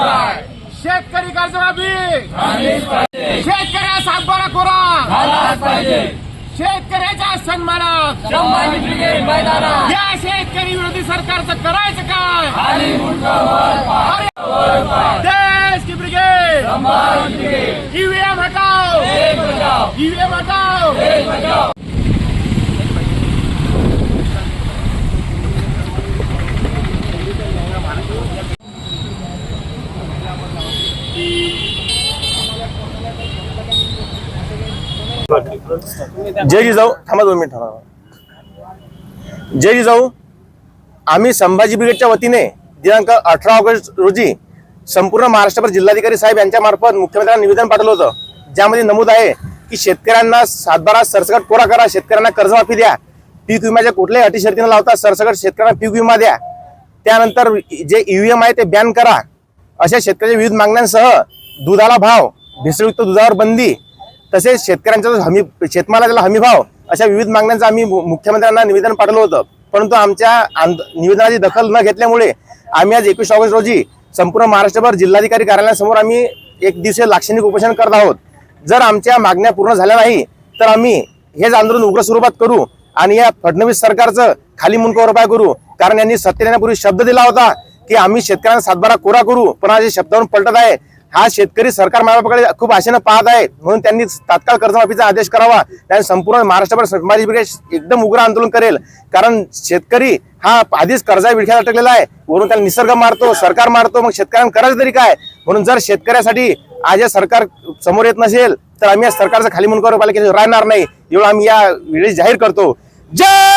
शेतकरी कर्जमाफी शेतकऱ्या सातबारा कोरा शेतकऱ्याच्या सन्मानात. या शेतकरी विरोधी सरकारचं करायचं काय? देश की ब्रिगेड. ईव्हीएम हटाओ ईव्हीएम हटाओ जय जिजाऊ थांबा दोन मिनिट थांबा. जय जिजाऊ आम्ही संभाजी ब्रिगेडच्या वतीने दिनांक अठरा ऑगस्ट रोजी संपूर्ण महाराष्ट्रभर जिल्हाधिकारी साहेब यांच्या मार्फत मुख्यमंत्र्यांना निवेदन पाठवलं होतं. ज्यामध्ये नमूद आहे की शेतकऱ्यांना सातबारा सरसकट कोरा करा शेतकऱ्यांना कर्जमाफी द्या. पीक विम्याच्या कुठल्याही अटी शर्तीनं लावता सरसकट शेतकऱ्यांना पीक विमा द्या. त्यानंतर जे ईव्हीएम आहे ते बॅन करा. अशा शेतकऱ्याच्या विविध मागण्यांसह दुधाला भाव भेसळयुक्त दुधावर बंदी तसेच शेतकऱ्यांचा जो हमी शेतमालाला हमी भाव अशा विविध मागण्यांचं आम्ही मु- मुख्यमंत्र्यांना निवेदन पाठवलं होतं. परंतु आमच्या निवेदनाची दखल न घेतल्यामुळे आम्ही आज एकवीस ऑगस्ट रोजी संपूर्ण महाराष्ट्रभर जिल्हाधिकारी कार्यालयासमोर आम्ही एक दिवसीय लाक्षणिक उपोषण करत आहोत. जर आमच्या मागण्या पूर्ण झाल्या नाही तर आम्ही हेच आंदोलन उग्र स्वरूपात करू आणि या फडणवीस सरकारचं खाली मुंडकावर उपाय करू. कारण यांनी सत्तेत शब्द दिला होता की आम्ही शेतकऱ्यांना सातबारा कोरा करू पण आज शब्दावरून पलटत आहे. हा शेतकरी सरकार मायाबापाकडे खूप आशेनं पाहत आहे. म्हणून त्यांनी तात्काळ कर्जमाफीचा आदेश करावा. त्याने संपूर्ण महाराष्ट्रभर संभाजी ब्रिगेड एकदम उग्र आंदोलन करेल. कारण शेतकरी हा आधीच कर्जा विळख्यात अटकलेला आहे. वरून त्याला निसर्ग मारतो सरकार मारतो. मग शेतकऱ्यांना करायचं तरी काय? म्हणून जर शेतकऱ्यासाठी आज या सरकार समोर येत नसेल तर आम्ही या सरकारचा खाली मुंडकावर उपाय राहणार नाही. एवढं आम्ही या वेळेस जाहीर करतो. जय